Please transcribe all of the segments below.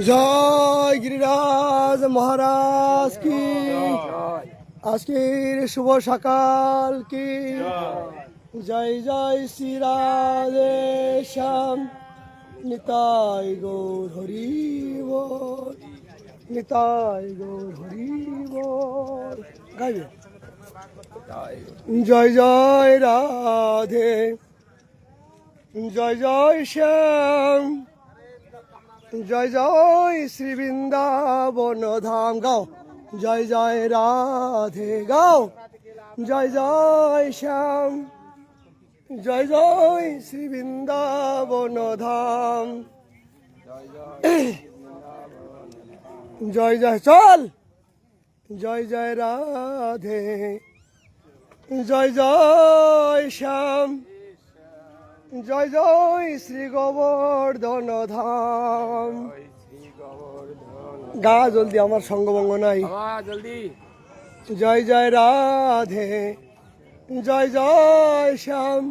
জয় গিরিরাজ মহারাজ কি? আজকের শুভ সকাল কি? জয় জয় শ্রীরাজ শ্যাম নিতাই গৌর হরি নিতাই গৌর হরি জয় জয় রাধে। জয় জয় শ্যাম। জয় জয় শ্রী বৃন্দাবন ধাম, গাও। জয় জয় রাধে, গাও। জয় জয় শ্যাম। জয় জয় শ্রী বৃন্দাবন ধাম। জয় জয়, চল। জয় জয় রাধে। জয় জয় শ্যাম। জয় জয় শ্রী গোবর্ধন ধাম। গা জলদি আমার সঙ্গবঙ্গ নাই। জয় জয় রাধে জয় জয় শ্যাম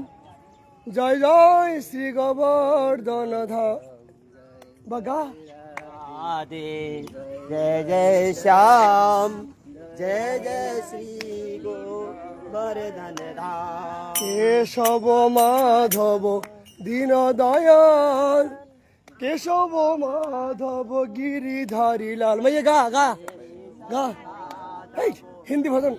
জয় জয় শ্রী গোবর্ধন ধাম। বা গা। রাধে জয় জয় শ্যাম জয় জয় শ্রী কেশব মাধব দীন দয়াল কেশব মাধব গিরিধারী লাল। মাইয়ে গা গা গা। এই হিন্দি ভজন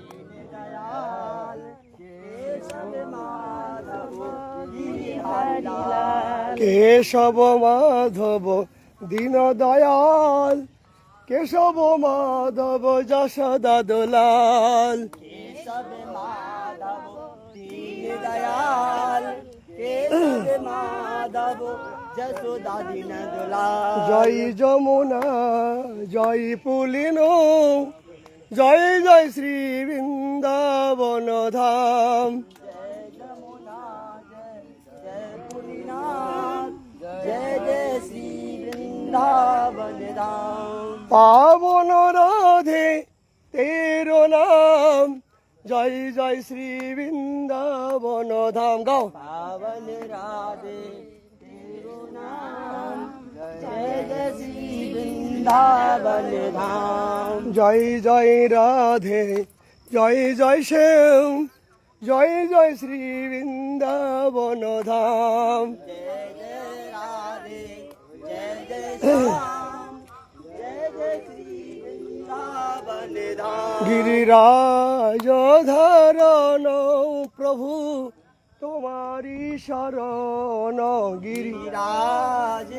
কেশব মাধব দীন দয়াল কেশব মাধব যশোদা দোলাল। সবে মাধব দীন দয়াল কেশবে মাধব যশোদা দীন জয় যমুনা জয় পুলিন জয় জয় শ্রী বৃন্দাবন ধাম। পাবন রাধে তেরো না জয় জয় শ্রী বৃন্দাবন ধাম গাও। পাবন রাধে জয় জয় রাধে জয় জয় শ্যাম জয় জয় শ্রী বৃন্দাবন ধাম। জয় গিরিরাজ ধরণ প্রভু তোমারি শরণ গিরিরাজ।